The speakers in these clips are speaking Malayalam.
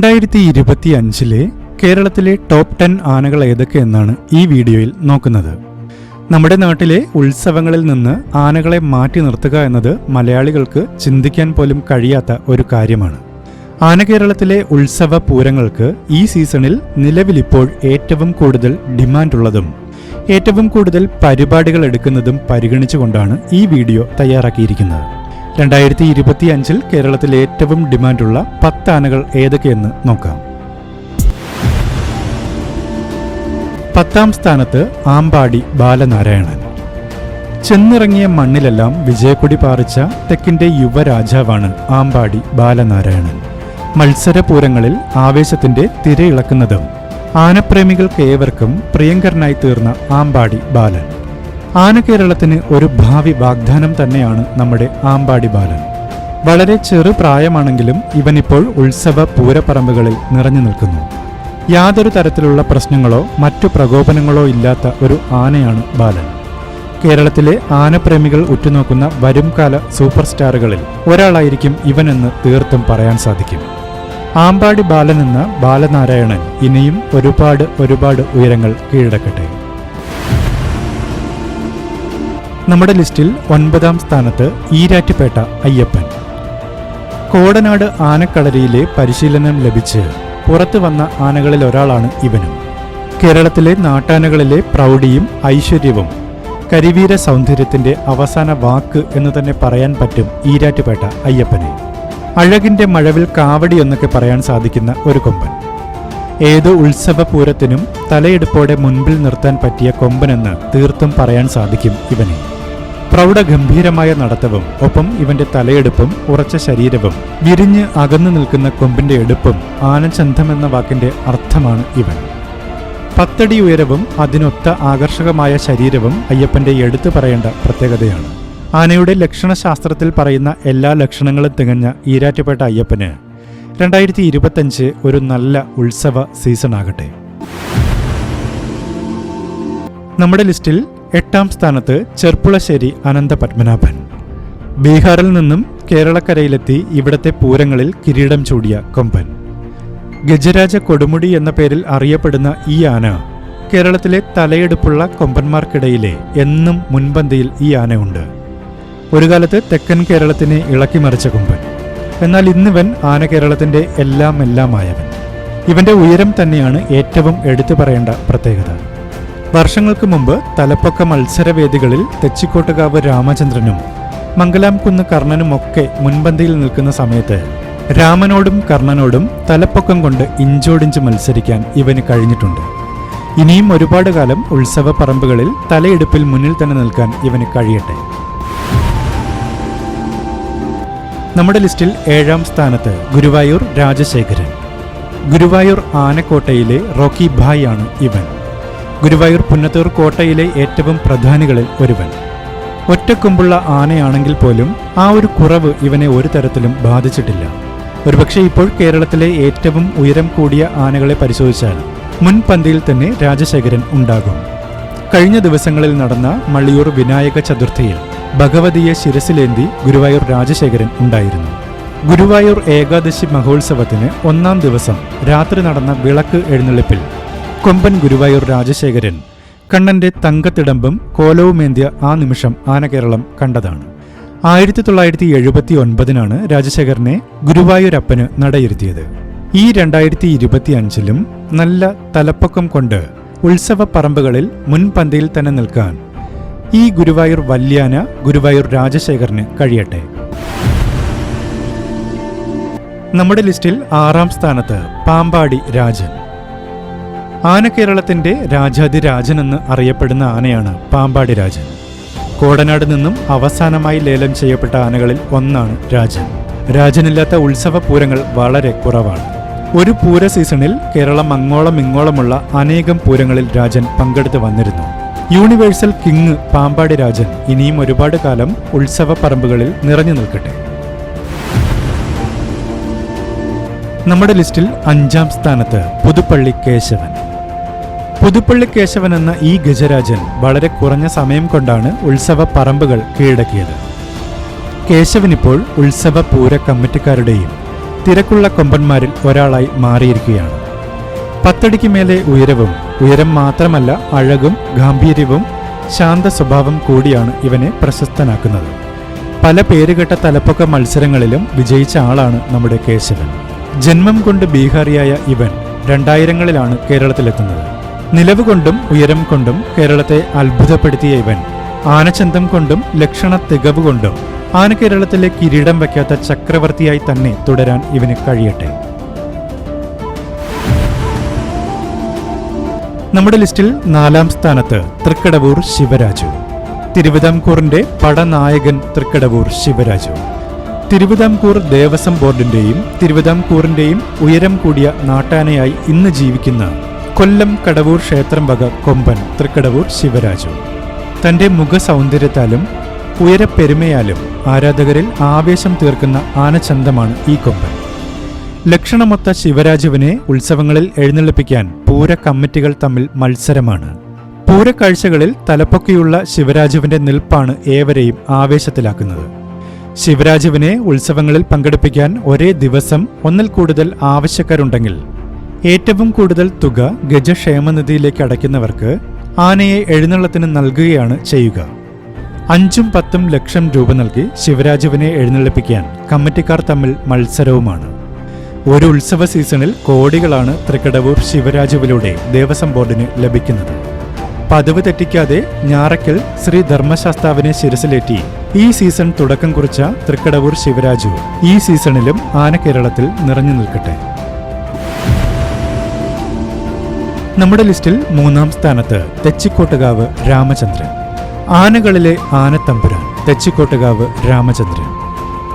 രണ്ടായിരത്തി ഇരുപത്തി അഞ്ചിലെ കേരളത്തിലെ ടോപ്പ് ടെൻ ആനകൾ ഏതൊക്കെയെന്നാണ് ഈ വീഡിയോയിൽ നോക്കുന്നത്. നമ്മുടെ നാട്ടിലെ ഉത്സവങ്ങളിൽ നിന്ന് ആനകളെ മാറ്റി നിർത്തുക എന്നത് മലയാളികൾക്ക് ചിന്തിക്കാൻ പോലും കഴിയാത്ത ഒരു കാര്യമാണ്. ആന കേരളത്തിലെ ഉത്സവ പൂരങ്ങൾക്ക് ഈ സീസണിൽ നിലവിലിപ്പോൾ ഏറ്റവും കൂടുതൽ ഡിമാൻഡുള്ളതും ഏറ്റവും കൂടുതൽ പരിപാടികൾ എടുക്കുന്നതും പരിഗണിച്ചുകൊണ്ടാണ് ഈ വീഡിയോ തയ്യാറാക്കിയിരിക്കുന്നത്. രണ്ടായിരത്തി ഇരുപത്തി അഞ്ചിൽ കേരളത്തിൽ ഏറ്റവും ഡിമാൻഡുള്ള പത്ത് ആനകൾ ഏതൊക്കെയെന്ന് നോക്കാം. പത്താം സ്ഥാനത്ത് ആമ്പാടി ബാലനാരായണൻ. ചെന്നിറങ്ങിയ മണ്ണിലെല്ലാം വിജയക്കുടി പാറിച്ച തെക്കിന്റെ യുവരാജാവാണ് ആമ്പാടി ബാലനാരായണൻ. മത്സരപൂരങ്ങളിൽ ആവേശത്തിന്റെ തിരയിളക്കുന്നതും ആനപ്രേമികൾക്ക് ഏവർക്കും പ്രിയങ്കരനായി തീർന്ന ആമ്പാടി ബാലൻ. ആന കേരളത്തിന് ഒരു ഭാവി വാഗ്ദാനം തന്നെയാണ് നമ്മുടെ ആമ്പാടി ബാലൻ. വളരെ ചെറു പ്രായമാണെങ്കിലും ഇവനിപ്പോൾ ഉത്സവ പൂരപ്പറമ്പുകളിൽ നിറഞ്ഞു നിൽക്കുന്നു. യാതൊരു തരത്തിലുള്ള പ്രശ്നങ്ങളോ മറ്റു പ്രകോപനങ്ങളോ ഇല്ലാത്ത ഒരു ആനയാണ് ബാലൻ. കേരളത്തിലെ ആനപ്രേമികൾ ഉറ്റുനോക്കുന്ന വരുംകാല സൂപ്പർ സ്റ്റാറുകളിൽ ഒരാളായിരിക്കും ഇവനെന്ന് തീർത്തും പറയാൻ സാധിക്കും. ആമ്പാടി ബാലൻ എന്ന ബാലനാരായണൻ ഇനിയും ഒരുപാട് ഒരുപാട് ഉയരങ്ങൾ കീഴടക്കട്ടെ. നമ്മുടെ ലിസ്റ്റിൽ ഒൻപതാം സ്ഥാനത്ത് ഈരാറ്റുപേട്ട അയ്യപ്പൻ. കോടനാട് ആനക്കളരിയിലെ പരിശീലനം ലഭിച്ച് പുറത്തു വന്ന ആനകളിൽ ഒരാളാണ് ഇവനും. കേരളത്തിലെ നാട്ടാനകളിലെ പ്രൗഢിയും ഐശ്വര്യവും കരിവീര സൗന്ദര്യത്തിന്റെ അവസാന വാക്ക് എന്ന് തന്നെ പറയാൻ പറ്റും ഈരാറ്റുപേട്ട അയ്യപ്പനെ. അഴകിന്റെ മഴവിൽ കാവടി എന്നൊക്കെ പറയാൻ സാധിക്കുന്ന ഒരു കൊമ്പൻ. ഏത് ഉത്സവ പൂരത്തിനും തലയെടുപ്പോടെ മുൻപിൽ നിർത്താൻ പറ്റിയ കൊമ്പനെന്ന് തീർത്തും പറയാൻ സാധിക്കും ഇവനെ. പ്രൗഢഗംഭീരമായ നടത്തവും ഒപ്പം ഇവന്റെ തലയെടുപ്പും ഉറച്ച ശരീരവും വിരിഞ്ഞ് അകന്നു നിൽക്കുന്ന കൊമ്പിന്റെ എടുപ്പും ആനചന്ധം എന്ന വാക്കിന്റെ അർത്ഥമാണ് ഇവൻ. പത്തടി ഉയരവും അതിനൊത്ത ആകർഷകമായ ശരീരവും അയ്യപ്പന്റെ എടുത്തു പറയേണ്ട പ്രത്യേകതയാണ്. ആനയുടെ ലക്ഷണശാസ്ത്രത്തിൽ പറയുന്ന എല്ലാ ലക്ഷണങ്ങളും തികഞ്ഞ ഈരാറ്റുപേട്ട അയ്യപ്പന് രണ്ടായിരത്തി ഇരുപത്തഞ്ച് ഒരു നല്ല ഉത്സവ സീസൺ ആകട്ടെ നമ്മുടെ ലിസ്റ്റിൽ എട്ടാം സ്ഥാനത്ത് ചെർപ്പുളശ്ശേരി അനന്ത പത്മനാഭൻ. ബീഹാറിൽ നിന്നും കേരളക്കരയിലെത്തി ഇവിടത്തെ പൂരങ്ങളിൽ കിരീടം ചൂടിയ കൊമ്പൻ. ഗജരാജ കൊടുമുടി എന്ന പേരിൽ അറിയപ്പെടുന്ന ഈ ആന കേരളത്തിലെ തലയെടുപ്പുള്ള കൊമ്പന്മാർക്കിടയിലെ എന്നും മുൻപന്തിയിൽ ഈ ആനയുണ്ട്. ഒരു കാലത്ത് തെക്കൻ കേരളത്തിനെ ഇളക്കിമറിച്ച കൊമ്പൻ. എന്നാൽ ഇന്നിവൻ ആന കേരളത്തിന്റെ എല്ലാം എല്ലാമായവൻ. ഇവന്റെ ഉയരം തന്നെയാണ് ഏറ്റവും എടുത്തു പറയേണ്ട പ്രത്യേകത. വർഷങ്ങൾക്ക് മുമ്പ് തലപ്പൊക്ക മത്സരവേദികളിൽ തെച്ചിക്കോട്ടുകാവ് രാമചന്ദ്രനും മംഗലാംകുന്ന് കർണനുമൊക്കെ മുൻപന്തിയിൽ നിൽക്കുന്ന സമയത്ത് രാമനോടും കർണനോടും തലപ്പൊക്കം കൊണ്ട് ഇഞ്ചോടിഞ്ച് മത്സരിക്കാൻ ഇവന് കഴിഞ്ഞിട്ടുണ്ട്. ഇനിയും ഒരുപാട് കാലം ഉത്സവ പറമ്പുകളിൽ തലയെടുപ്പിൽ മുന്നിൽ തന്നെ നിൽക്കാൻ ഇവന് കഴിയട്ടെ. നമ്മുടെ ലിസ്റ്റിൽ ഏഴാം സ്ഥാനത്ത് ഗുരുവായൂർ രാജശേഖരൻ. ഗുരുവായൂർ ആനക്കോട്ടയിലെ റോക്കി ഭായ് ആണ് ഇവൻ. ഗുരുവായൂർ പുന്നത്തൂർ കോട്ടയിലെ ഏറ്റവും പ്രധാനികളിൽ ഒരുവൻ. ഒറ്റക്കൊമ്പുള്ള ആനയാണെങ്കിൽ പോലും ആ ഒരു കുറവ് ഇവനെ ഒരു തരത്തിലും ബാധിച്ചിട്ടില്ല. ഒരുപക്ഷെ ഇപ്പോൾ കേരളത്തിലെ ഏറ്റവും ഉയരം കൂടിയ ആനകളെ പരിശോധിച്ചാൽ മുൻപന്തിയിൽ തന്നെ രാജശേഖരൻ ഉണ്ടാകും. കഴിഞ്ഞ ദിവസങ്ങളിൽ നടന്ന മള്ളിയൂർ വിനായക ചതുർത്ഥിയിൽ ഭഗവതിയെ ശിരസിലേന്തി ഗുരുവായൂർ രാജശേഖരൻ ഉണ്ടായിരുന്നു. ഗുരുവായൂർ ഏകാദശി മഹോത്സവത്തിന് ഒന്നാം ദിവസം രാത്രി നടന്ന വിളക്ക് എഴുന്നള്ളിപ്പിൽ കൊമ്പൻ ഗുരുവായൂർ രാജശേഖരൻ കണ്ണന്റെ തങ്കത്തിടമ്പും കോലവുമേന്തിയ ആ നിമിഷം ആനകേരളം കണ്ടതാണ്. ആയിരത്തി തൊള്ളായിരത്തി എഴുപത്തി ഒൻപതിനാണ് രാജശേഖരനെ ഗുരുവായൂരപ്പന് നടയിരുത്തിയത്. ഈ രണ്ടായിരത്തി ഇരുപത്തി അഞ്ചിലും നല്ല തലപ്പൊക്കം കൊണ്ട് ഉത്സവ പറമ്പുകളിൽ മുൻപന്തിയിൽ തന്നെ നിൽക്കാൻ ഈ ഗുരുവായൂർ വല്യാന ഗുരുവായൂർ രാജശേഖരന് കഴിയട്ടെ. നമ്മുടെ ലിസ്റ്റിൽ ആറാം സ്ഥാനത്ത് പാമ്പാടി രാജൻ. ആനക്കേരളത്തിന്റെ രാജാതിരാജൻ എന്ന് അറിയപ്പെടുന്ന ആനയാണ് പാമ്പാടി രാജൻ. കോടനാട് നിന്നും അവസാനമായി ലേലം ചെയ്യപ്പെട്ട ആനകളിൽ ഒന്നാണ് രാജൻ. രാജനില്ലാത്ത ഉത്സവ പൂരങ്ങൾ വളരെ കുറവാണ്. ഒരു പൂര സീസണിൽ കേരളം അങ്ങോളം ഇങ്ങോളമുള്ള അനേകം പൂരങ്ങളിൽ രാജൻ പങ്കെടുത്ത് വന്നിരുന്നു. യൂണിവേഴ്സൽ കിങ് പാമ്പാടി രാജൻ ഇനിയും ഒരുപാട് കാലം ഉത്സവ പറമ്പുകളിൽ നിറഞ്ഞു നിൽക്കട്ടെ. നമ്മുടെ ലിസ്റ്റിൽ അഞ്ചാം സ്ഥാനത്ത് പുതുപ്പള്ളി കേശവൻ. പുതുപ്പള്ളി കേശവൻ എന്ന ഈ ഗജരാജൻ വളരെ കുറഞ്ഞ സമയം കൊണ്ടാണ് ഉത്സവ പറമ്പുകൾ കീഴടക്കിയത്. കേശവൻ ഇപ്പോൾ ഉത്സവ പൂര കമ്മിറ്റിക്കാരുടെയും തിരക്കുള്ള കൊമ്പന്മാരിൽ ഒരാളായി മാറിയിരിക്കുകയാണ്. പത്തടിക്ക് മേലെ ഉയരവും ഉയരം മാത്രമല്ല അഴകും ഗാംഭീര്യവും ശാന്ത സ്വഭാവം കൂടിയാണ് ഇവനെ പ്രശസ്തനാക്കുന്നത്. പല പേരുകെട്ട തലപ്പൊക്ക മത്സരങ്ങളിലും വിജയിച്ച ആളാണ് നമ്മുടെ കേശവൻ. ജന്മം കൊണ്ട് ബീഹാറിയായ ഇവൻ രണ്ടായിരങ്ങളിലാണ് കേരളത്തിലെത്തുന്നത്. നിലവ് കൊണ്ടും ഉയരം കൊണ്ടും കേരളത്തെ അത്ഭുതപ്പെടുത്തിയ ഇവൻ. ആനച്ചന്തം കൊണ്ടും ലക്ഷണ തികവ് കൊണ്ടും ആന കേരളത്തിലെ കിരീടം വയ്ക്കാത്ത ചക്രവർത്തിയായി തന്നെ തുടരാൻ ഇവന് കഴിയട്ടെ. നമ്മുടെ ലിസ്റ്റിൽ നാലാം സ്ഥാനത്ത് തൃക്കടവൂർ ശിവരാജു. തിരുവിതാംകൂറിന്റെ പടനായകൻ തൃക്കടവൂർ ശിവരാജു. തിരുവിതാംകൂർ ദേവസ്വം ബോർഡിന്റെയും തിരുവിതാംകൂറിന്റെയും ഉയരം കൂടിയ നാട്ടാനയായി ഇന്ന് ജീവിക്കുന്ന കൊല്ലം കടവൂർ ക്ഷേത്രം വക കൊമ്പൻ തൃക്കടവൂർ ശിവരാജു. തന്റെ മുഖസൗന്ദര്യത്താലും ഉയരപ്പെരുമയാലും ആരാധകരിൽ ആവേശം തീർക്കുന്ന ആനച്ചന്തമാണ് ഈ കൊമ്പൻ. ലക്ഷണമൊത്ത ശിവരാജുവിനെ ഉത്സവങ്ങളിൽ എഴുന്നള്ളിപ്പിക്കാൻ പൂര കമ്മിറ്റികൾ തമ്മിൽ മത്സരമാണ്. പൂരക്കാഴ്ചകളിൽ തലപ്പൊക്കെയുള്ള ശിവരാജുവിന്റെ നിൽപ്പാണ് ഏവരെയും ആവേശത്തിലാക്കുന്നത്. ശിവരാജുവിനെ ഉത്സവങ്ങളിൽ പങ്കെടുപ്പിക്കാൻ ഒരേ ദിവസം ഒന്നിൽ കൂടുതൽ ആവശ്യക്കാരുണ്ടെങ്കിൽ ഏറ്റവും കൂടുതൽ തുക ഗജക്ഷേമനിധിയിലേക്ക് അടയ്ക്കുന്നവർക്ക് ആനയെ എഴുന്നള്ളത്തിന് നൽകുകയാണ് ചെയ്യുക. അഞ്ചും പത്തും ലക്ഷം രൂപ നൽകി ശിവരാജുവിനെ എഴുന്നള്ളിപ്പിക്കാൻ കമ്മിറ്റിക്കാർ തമ്മിൽ മത്സരവുമാണ്. ഒരു ഉത്സവ സീസണിൽ കോടികളാണ് തൃക്കടവൂർ ശിവരാജുവിലൂടെ ദേവസ്വം ബോർഡിന് ലഭിക്കുന്നത്. പതിവ് തെറ്റിക്കാതെ ഞാറയ്ക്കൽ ശ്രീ ധർമ്മശാസ്താവിനെ ശിരസിലേറ്റി ഈ സീസൺ തുടക്കം കുറിച്ച തൃക്കടവൂർ ശിവരാജു ഈ സീസണിലും ആന കേരളത്തിൽ നിറഞ്ഞു നിൽക്കട്ടെ. നമ്മുടെ ലിസ്റ്റിൽ മൂന്നാം സ്ഥാനത്ത് തെച്ചിക്കോട്ടുകാവ് രാമചന്ദ്രൻ. ആനകളിലെ ആനത്തമ്പുരാൻ തെച്ചിക്കോട്ടുകാവ് രാമചന്ദ്രൻ.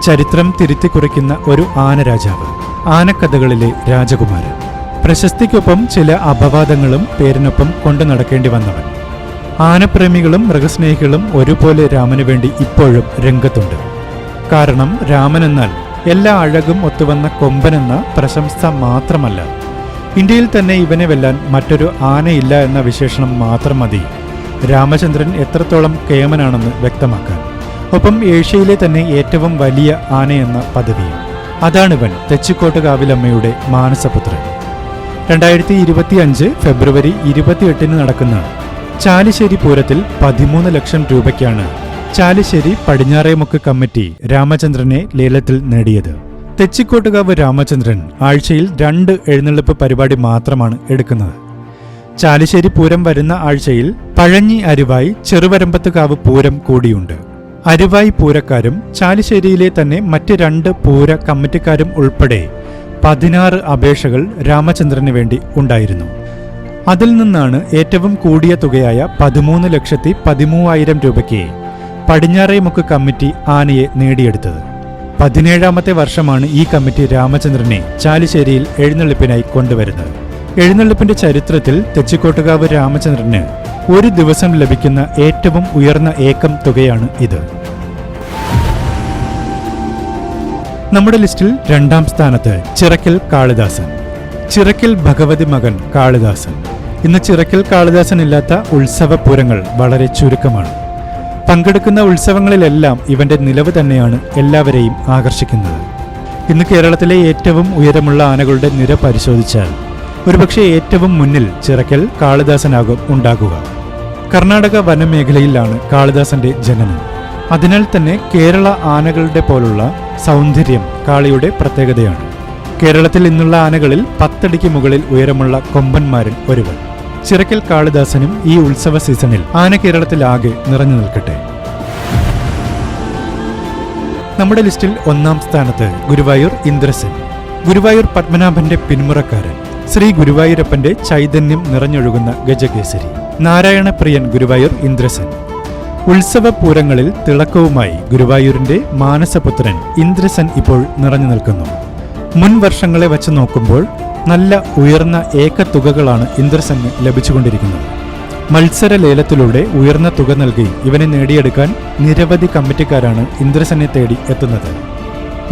ചരിത്രം തിരുത്തിക്കുറിക്കുന്ന ഒരു ആനരാജാവ് ആനക്കഥകളിലെ രാജകുമാരൻ. പ്രശസ്തിക്കൊപ്പം ചില അപവാദങ്ങളും പേരിനൊപ്പം കൊണ്ടു നടക്കേണ്ടി വന്നവൻ. ആനപ്രേമികളും മൃഗസ്നേഹികളും ഒരുപോലെ രാമന് വേണ്ടി ഇപ്പോഴും രംഗത്തുണ്ട്. കാരണം രാമനെന്നാൽ എല്ലാ അഴകും ഒത്തുവന്ന കൊമ്പനെന്ന പ്രശംസ മാത്രമല്ല ഇന്ത്യയിൽ തന്നെ ഇവനെ വെല്ലാൻ മറ്റൊരു ആനയില്ല എന്ന വിശേഷണം മാത്രം മതി. രാമചന്ദ്രൻ എത്രത്തോളം കേമനാണെന്ന് വ്യക്തമാക്കാൻ. ഒപ്പം ഏഷ്യയിലെ തന്നെ ഏറ്റവും വലിയ ആനയെന്ന പദവിയും അതാണിവൻ തെച്ചിക്കോട്ടുകാവിലമ്മയുടെ മാനസപുത്രൻ. രണ്ടായിരത്തി ഇരുപത്തി അഞ്ച് ഫെബ്രുവരി ഇരുപത്തിയെട്ടിന് നടക്കുന്ന ചാലിശ്ശേരി പൂരത്തിൽ പതിമൂന്ന് ലക്ഷം രൂപയ്ക്കാണ് ചാലിശ്ശേരി പടിഞ്ഞാറേമുക്ക് കമ്മിറ്റി രാമചന്ദ്രനെ ലേലത്തിൽ നേടിയത്. തെച്ചിക്കോട്ടുകാവ് രാമചന്ദ്രൻ ആഴ്ചയിൽ രണ്ട് എഴുന്നള്ളിപ്പ് പരിപാടി മാത്രമാണ് എടുക്കുന്നത്. ചാലിശ്ശേരി പൂരം വരുന്ന ആഴ്ചയിൽ പഴഞ്ഞി അരുവായി ചെറുവരമ്പത്തുകാവ് പൂരം കൂടിയുണ്ട്. അരുവായി പൂരക്കാരും ചാലിശ്ശേരിയിലെ തന്നെ മറ്റ് രണ്ട് പൂര കമ്മിറ്റിക്കാരും ഉൾപ്പെടെ പതിനാറ് അപേക്ഷകൾ രാമചന്ദ്രന് വേണ്ടി ഉണ്ടായിരുന്നു. അതിൽ നിന്നാണ് ഏറ്റവും കൂടിയ തുകയായ പതിമൂന്ന് ലക്ഷത്തി പതിമൂവായിരം രൂപയ്ക്ക് പടിഞ്ഞാറേമുക്ക് കമ്മിറ്റി ആനയെ നേടിയെടുത്തത്. പതിനേഴാമത്തെ വർഷമാണ് ഈ കമ്മിറ്റി രാമചന്ദ്രനെ ചാലിശ്ശേരിയിൽ എഴുന്നള്ളിപ്പിനായി കൊണ്ടുവരുന്നത്. എഴുന്നള്ളിപ്പിന്റെ ചരിത്രത്തിൽ തെച്ചിക്കോട്ടുകാവ് രാമചന്ദ്രന് ഒരു ദിവസം ലഭിക്കുന്ന ഏറ്റവും ഉയർന്ന ഏക്കം തുകയാണ് ഇത്. നമ്മുടെ ലിസ്റ്റിൽ രണ്ടാം സ്ഥാനത്ത് ചിറക്കൽ കാളിദാസൻ ചിറക്കൽ ഭഗവതി മകൻ കാളിദാസൻ. ഇന്ന് ചിറക്കൽ കാളിദാസൻ ഇല്ലാത്ത ഉത്സവപൂരങ്ങൾ വളരെ ചുരുക്കമാണ്. പങ്കെടുക്കുന്ന ഉത്സവങ്ങളിലെല്ലാം ഇവന്റെ നിലവ് തന്നെയാണ് എല്ലാവരെയും ആകർഷിക്കുന്നത്. ഇന്ന് കേരളത്തിലെ ഏറ്റവും ഉയരമുള്ള ആനകളുടെ നിര പരിശോധിച്ചാൽ ഒരുപക്ഷെ ഏറ്റവും മുന്നിൽ ചിറക്കൽ കാളിദാസനാകും ഉണ്ടാകുക. കർണാടക വനമേഖലയിലാണ് കാളിദാസന്റെ ജനനം. അതിനാൽ തന്നെ കേരള ആനകളുടെ പോലുള്ള സൗന്ദര്യം കാളിയുടെ പ്രത്യേകതയാണ്. കേരളത്തിൽ ഇന്നുള്ള ആനകളിൽ പത്തടിക്ക് മുകളിൽ ഉയരമുള്ള കൊമ്പന്മാരിൽ ഒരുവൻ. ചിറക്കൽ കാളിദാസനും ഈ ഉത്സവ സീസണിൽ ആന കേരളത്തിലാകെ നിറഞ്ഞു നിൽക്കട്ടെ. നമ്മുടെ ലിസ്റ്റിൽ ഒന്നാം സ്ഥാനത്ത് ഗുരുവായൂർ ഇന്ദ്രസൻ. ഗുരുവായൂർ പത്മനാഭന്റെ പിന്മുറക്കാരൻ. ശ്രീ ഗുരുവായൂരപ്പന്റെ ചൈതന്യം നിറഞ്ഞൊഴുകുന്ന ഗജകേസരി. നാരായണപ്രിയൻ ഗുരുവായൂർ ഇന്ദ്രസൻ. ഉത്സവ പൂരങ്ങളിൽ തിളക്കവുമായി ഗുരുവായൂരിന്റെ മാനസപുത്രൻ ഇന്ദ്രസൻ ഇപ്പോൾ നിറഞ്ഞു നിൽക്കുന്നു. മുൻ വർഷങ്ങളെ വച്ച് നോക്കുമ്പോൾ നല്ല ഉയർന്ന ഏക്കത്തുകകളാണ് ഇന്ദ്രസന് ലഭിച്ചുകൊണ്ടിരിക്കുന്നത്. മത്സര ലേലത്തിലൂടെ ഉയർന്ന തുക നൽകി ഇവനെ നേടിയെടുക്കാൻ നിരവധി കമ്മിറ്റിക്കാരാണ് ഇന്ദ്രസനെ തേടി എത്തുന്നത്.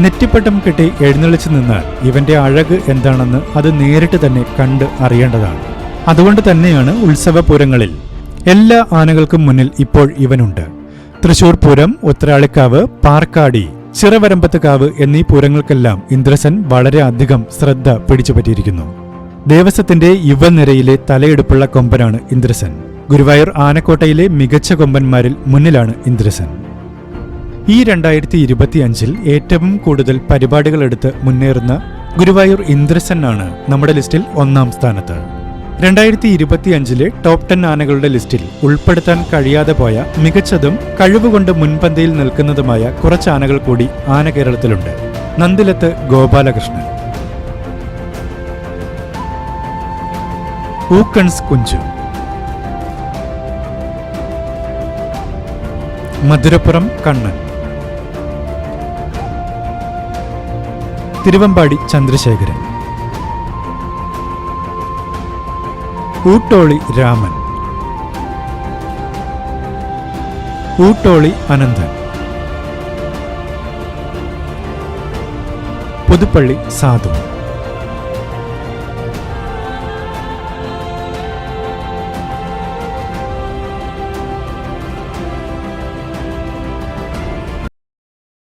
നെറ്റിപ്പട്ടം കെട്ടി എഴുന്നള്ളിച്ചു നിന്നാൽ ഇവന്റെ അഴക് എന്താണെന്ന് അത് നേരിട്ട് തന്നെ കണ്ട് അറിയേണ്ടതാണ്. അതുകൊണ്ട് തന്നെയാണ് ഉത്സവപൂരങ്ങളിൽ എല്ലാ ആനകൾക്കും മുന്നിൽ ഇപ്പോൾ ഇവനുണ്ട്. തൃശൂർ പൂരം ഉത്തരാളിക്കാവ് പാർക്കാടി ചിറവരമ്പത്തുകാവ് എന്നീ പൂരങ്ങൾക്കെല്ലാം ഇന്ദ്രസൻ വളരെ അധികം ശ്രദ്ധ പിടിച്ചുപറ്റിയിരിക്കുന്നു. ദേവസ്വത്തിന്റെ യുവനിരയിലെ തലയെടുപ്പുള്ള കൊമ്പനാണ് ഇന്ദ്രസൻ. ഗുരുവായൂർ ആനക്കോട്ടയിലെ മികച്ച കൊമ്പന്മാരിൽ മുന്നിലാണ് ഇന്ദ്രസൻ. ഈ രണ്ടായിരത്തി ഇരുപത്തിയഞ്ചിൽ ഏറ്റവും കൂടുതൽ പരിപാടികളെടുത്ത് മുന്നേറുന്ന ഗുരുവായൂർ ഇന്ദ്രസൻ ആണ് നമ്മുടെ ലിസ്റ്റിൽ ഒന്നാം സ്ഥാനത്ത്. രണ്ടായിരത്തി ഇരുപത്തിയഞ്ചിലെ ടോപ്പ് ടെൻ ആനകളുടെ ലിസ്റ്റിൽ ഉൾപ്പെടുത്താൻ കഴിയാതെ പോയ മികച്ചതും കഴിവുകൊണ്ട് മുൻപന്തിയിൽ നിൽക്കുന്നതുമായ കുറച്ച് ആനകൾ കൂടി ആന കേരളത്തിലുണ്ട്. നന്ദിലത്ത് ഗോപാലകൃഷ്ണൻ. ഊക്കൺസ് കുഞ്ചു. മധുരപ്പുറം കണ്ണൻ. തിരുവമ്പാടി ചന്ദ്രശേഖരൻ. ഊട്ടോളി രാമൻ ഊട്ടോളി അനന്തൻ പുതുപ്പള്ളി സാധു